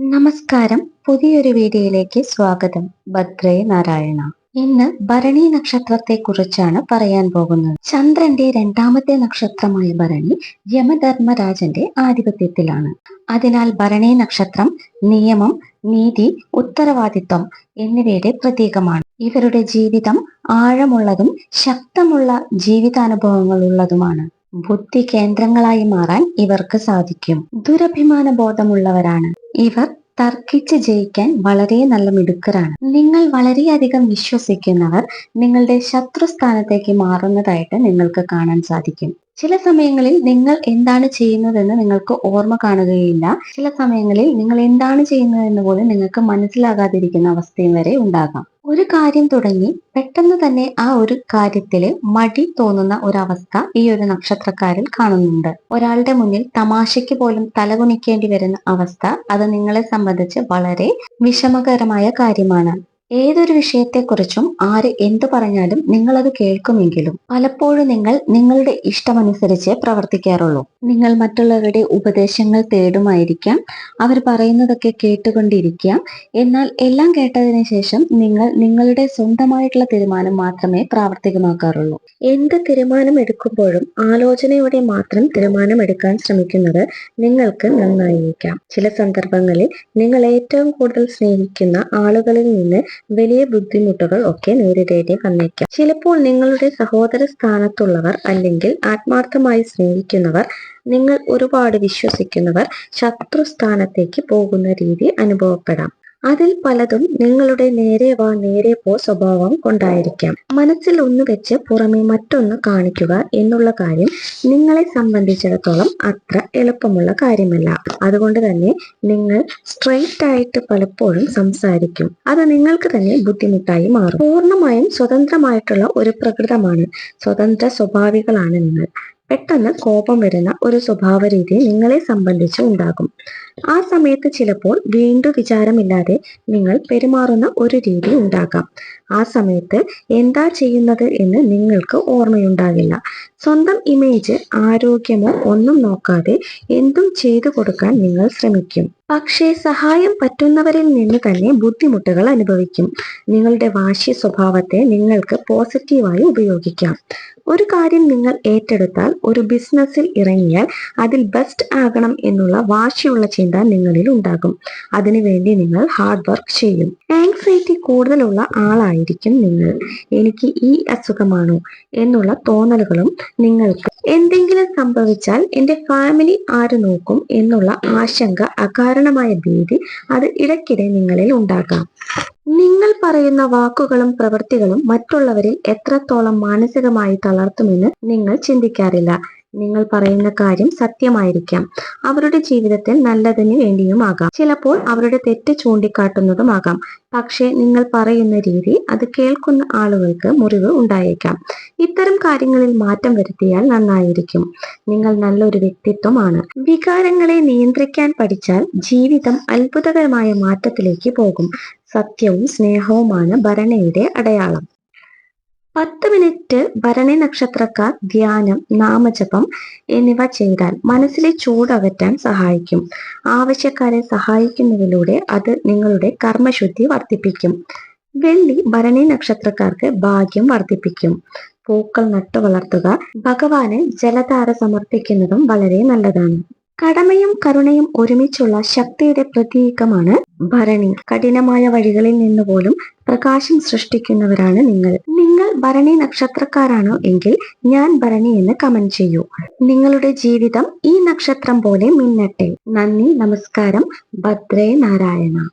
നമസ്കാരം. പുതിയൊരു വീഡിയോയിലേക്ക് സ്വാഗതം. ഭദ്രേ നാരായണ. ഇന്ന് ഭരണി നക്ഷത്രത്തെ കുറിച്ചാണ് പറയാൻ പോകുന്നത്. ചന്ദ്രന്റെ രണ്ടാമത്തെ നക്ഷത്രമായ ഭരണി യമധർമ്മരാജന്റെ ആധിപത്യത്തിലാണ്. അതിനാൽ ഭരണി നക്ഷത്രം നിയമം നീതി ഉത്തരവാദിത്വം എന്നിവയുടെ പ്രതീകമാണ്. ഇവരുടെ ജീവിതം ആഴമുള്ളതും ശക്തമുള്ള ജീവിതാനുഭവങ്ങൾ ഉള്ളതുമാണ് ബുദ്ധി കേന്ദ്രങ്ങളായി മാറാൻ ഇവർക്ക് സാധിക്കും. ദുരഭിമാന ബോധമുള്ളവരാണ് ഇവർ തർക്കിച്ച് ജയിക്കാൻ വളരെ നല്ല മിടുക്കരാണ്. നിങ്ങൾ വളരെയധികം വിശ്വസിക്കുന്നവർ നിങ്ങളുടെ ശത്രുസ്ഥാനത്തേക്ക് മാറുന്നതായിട്ട് നിങ്ങൾക്ക് കാണാൻ സാധിക്കും. ചില സമയങ്ങളിൽ നിങ്ങൾ എന്താണ് ചെയ്യുന്നതെന്ന് നിങ്ങൾക്ക് ഓർമ്മ കാണുകയില്ല. ചില സമയങ്ങളിൽ നിങ്ങൾ എന്താണ് ചെയ്യുന്നതെന്ന് പോലും നിങ്ങൾക്ക് മനസ്സിലാകാതിരിക്കുന്ന അവസ്ഥയും വരെ ഉണ്ടാകാം. ഒരു കാര്യം തുടങ്ങി പെട്ടെന്ന് തന്നെ ആ ഒരു കാര്യത്തിൽ മടി തോന്നുന്ന ഒരവസ്ഥ ഈ ഒരു നക്ഷത്രക്കാരിൽ കാണുന്നുണ്ട്. ഒരാളുടെ മുന്നിൽ തമാശയ്ക്ക് പോലും തലകുനിക്കേണ്ടി വരുന്ന അവസ്ഥ അത് നിങ്ങളെ സംബന്ധിച്ച് വളരെ വിഷമകരമായ കാര്യമാണ്. ഏതൊരു വിഷയത്തെക്കുറിച്ചും ആര് എന്തു പറഞ്ഞാലും നിങ്ങളത് കേൾക്കുമെങ്കിലും പലപ്പോഴും നിങ്ങൾ നിങ്ങളുടെ ഇഷ്ടമനുസരിച്ച് പ്രവർത്തിക്കാറുള്ളൂ. നിങ്ങൾ മറ്റുള്ളവരുടെ ഉപദേശങ്ങൾ തേടുമായിരിക്കാം അവർ പറയുന്നതൊക്കെ കേട്ടുകൊണ്ടിരിക്കാം. എന്നാൽ എല്ലാം കേട്ടതിന് ശേഷം നിങ്ങൾ നിങ്ങളുടെ സ്വന്തമായിട്ടുള്ള തീരുമാനം മാത്രമേ പ്രാവർത്തികമാക്കാറുള്ളൂ. എന്ത് തീരുമാനം എടുക്കുമ്പോഴും ആലോചനയോടെ മാത്രം തീരുമാനം എടുക്കാൻ ശ്രമിക്കുന്നത് നിങ്ങൾക്ക് നന്നായിരിക്കാം. ചില സന്ദർഭങ്ങളിൽ നിങ്ങൾ ഏറ്റവും കൂടുതൽ സ്നേഹിക്കുന്ന ആളുകളിൽ നിന്ന് വലിയ ബുദ്ധിമുട്ടുകൾ ഒക്കെ നേരിടേണ്ടി വന്നേക്കാം. ചിലപ്പോൾ നിങ്ങളുടെ സഹോദര സ്ഥാനത്തുള്ളവർ അല്ലെങ്കിൽ ആത്മാർത്ഥമായി സ്നേഹിക്കുന്നവർ നിങ്ങൾ ഒരുപാട് വിശ്വസിക്കുന്നവർ ശത്രുസ്ഥാനത്തേക്ക് പോകുന്ന രീതി അനുഭവപ്പെടാം. അതിൽ പലതും നിങ്ങളുടെ നേരെ വാ നേരെ പോ സ്വഭാവം കൊണ്ടായിരിക്കാം. മനസ്സിൽ ഒന്ന് വെച്ച് പുറമെ മറ്റൊന്ന് കാണിക്കുക എന്നുള്ള കാര്യം നിങ്ങളെ സംബന്ധിച്ചിടത്തോളം അത്ര എളുപ്പമുള്ള കാര്യമല്ല. അതുകൊണ്ട് തന്നെ നിങ്ങൾ സ്ട്രെയിറ്റ് ആയിട്ട് പലപ്പോഴും സംസാരിക്കും. അത് നിങ്ങൾക്ക് തന്നെ ബുദ്ധിമുട്ടായി മാറും. പൂർണമായും സ്വതന്ത്രമായിട്ടുള്ള ഒരു പ്രകൃതമാണ്. സ്വതന്ത്ര സ്വഭാവികളാണ് നിങ്ങൾ. പെട്ടെന്ന് കോപം വരുന്ന ഒരു സ്വഭാവ രീതി നിങ്ങളെ സംബന്ധിച്ച് ഉണ്ടാകും. ആ സമയത്ത് ചിലപ്പോൾ വീണ്ടും വിചാരമില്ലാതെ നിങ്ങൾ പെരുമാറുന്ന ഒരു രീതി ഉണ്ടാകാം. ആ സമയത്ത് എന്താ ചെയ്യുന്നത് എന്ന് നിങ്ങൾക്ക് ഓർമ്മയുണ്ടാകില്ല. സ്വന്തം ഇമേജ് ആരോഗ്യമോ ഒന്നും നോക്കാതെ എന്തും ചെയ്തു കൊടുക്കാൻ നിങ്ങൾ ശ്രമിക്കും. പക്ഷേ സഹായം പറ്റുന്നവരിൽ നിന്ന് തന്നെ ബുദ്ധിമുട്ടുകൾ അനുഭവിക്കും. നിങ്ങളുടെ വാശി സ്വഭാവത്തെ നിങ്ങൾക്ക് പോസിറ്റീവായി ഉപയോഗിക്കാം. ഒരു കാര്യം നിങ്ങൾ ഏറ്റെടുത്താൽ ഒരു ബിസിനസ്സിൽ ഇറങ്ങിയാൽ അതിൽ ബെസ്റ്റ് ആകണം എന്നുള്ള വാശിയുള്ള ചിന്ത നിങ്ങളിൽ ഉണ്ടാകും. അതിനുവേണ്ടി നിങ്ങൾ ഹാർഡ് വർക്ക് ചെയ്യും. ആങ്സൈറ്റി കൂടുതലുള്ള ആളായിരിക്കും നിങ്ങൾ. എനിക്ക് ഈ അസുഖമാണോ എന്നുള്ള തോന്നലുകളും നിങ്ങൾക്ക്. എന്തെങ്കിലും സംഭവിച്ചാൽ എന്റെ ഫാമിലി ആര് നോക്കും എന്നുള്ള ആശങ്ക അകാരണമായ ഭീതി അത് ഇടയ്ക്കിടെ നിങ്ങളിൽ ഉണ്ടാകാം. നിങ്ങൾ പറയുന്ന വാക്കുകളും പ്രവൃത്തികളും മറ്റുള്ളവരിൽ എത്രത്തോളം മാനസികമായി തളർത്തുമെന്ന് നിങ്ങൾ ചിന്തിക്കാറില്ല. നിങ്ങൾ പറയുന്ന കാര്യം സത്യമായിരിക്കാം. അവരുടെ ജീവിതത്തിൽ നല്ലതിന് വേണ്ടിയുമാകാം. ചിലപ്പോൾ അവരുടെ തെറ്റ് ചൂണ്ടിക്കാട്ടുന്നതുമാകാം. പക്ഷേ നിങ്ങൾ പറയുന്ന രീതി അത് കേൾക്കുന്ന ആളുകൾക്ക് മുറിവ് ഉണ്ടായേക്കാം. ഇത്തരം കാര്യങ്ങളിൽ മാറ്റം വരുത്തിയാൽ നന്നായിരിക്കും. നിങ്ങൾ നല്ലൊരു വ്യക്തിത്വമാണ്. വികാരങ്ങളെ നിയന്ത്രിക്കാൻ പഠിച്ചാൽ ജീവിതം അത്ഭുതകരമായ മാറ്റത്തിലേക്ക് പോകും. സത്യവും സ്നേഹവുമാണ് ഭരണയുടെ അടയാളം. പത്ത് മിനിറ്റ് ഭരണി നക്ഷത്രക്കാർ ധ്യാനം നാമജപം എന്നിവ ചെയ്താൽ മനസ്സിലെ ചൂട് അകറ്റാൻ സഹായിക്കും. ആവശ്യക്കാരെ സഹായിക്കുന്നതിലൂടെ അത് നിങ്ങളുടെ കർമ്മശുദ്ധി വർദ്ധിപ്പിക്കും. വെള്ളി ഭരണി നക്ഷത്രക്കാർക്ക് ഭാഗ്യം വർദ്ധിപ്പിക്കും. പൂക്കൾ നട്ടു വളർത്തുക ഭഗവാന് ജലധാര സമർപ്പിക്കുന്നതും വളരെ നല്ലതാണ്. കടമയും കരുണയും ഒരുമിച്ചുള്ള ശക്തിയുടെ പ്രതീകമാണ് ഭരണി. കഠിനമായ വഴികളിൽ നിന്ന് പോലും പ്രകാശം സൃഷ്ടിക്കുന്നവരാണ് നിങ്ങൾ. നിങ്ങൾ ഭരണി നക്ഷത്രക്കാരാണോ എങ്കിൽ ഞാൻ ഭരണി എന്ന് കമന്റ് ചെയ്യൂ. നിങ്ങളുടെ ജീവിതം ഈ നക്ഷത്രം പോലെ മിന്നട്ടെ. നന്ദി നമസ്കാരം. ഭദ്രേ നാരായണ.